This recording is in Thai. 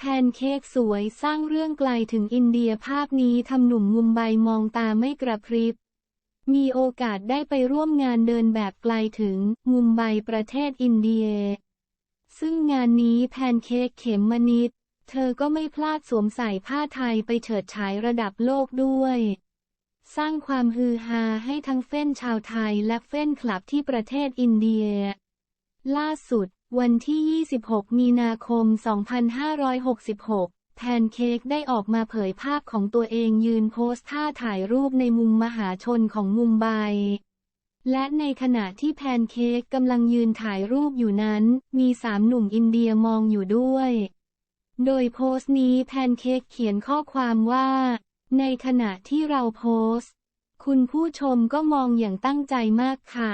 แพนเค้กสวยสร้างเรื่องไกลถึงอินเดียภาพนี้ทำหนุ่มมุมไบมองตาไม่กระพริบ มีโอกาสได้ไปร่วมงานเดินแบบไกลถึงมุมไบประเทศอินเดีย ซึ่งงานนี้แพนเค้กเข็มมนิด เธอก็ไม่พลาดสวมใส่ผ้าไทยไปเฉิดฉายระดับโลกด้วย สร้างความฮือฮาให้ทั้งเฟ้นชาวไทยและเฟ้นคลับที่ประเทศอินเดีย ล่าสุด วันที่ 26 มีนาคม 2566 แพนเค้กได้ออกมาเผยภาพของตัวเองยืนโพสท่าถ่ายรูปในมุมมหาชนของมุมไบ และในขณะที่แพนเค้กกำลังยืนถ่ายรูปอยู่นั้น มีสามหนุ่มอินเดียมองอยู่ด้วย โดยโพสต์นี้แพนเค้กเขียนข้อความว่า ในขณะที่เราโพสต์ คุณผู้ชมก็มองอย่างตั้งใจมากค่ะ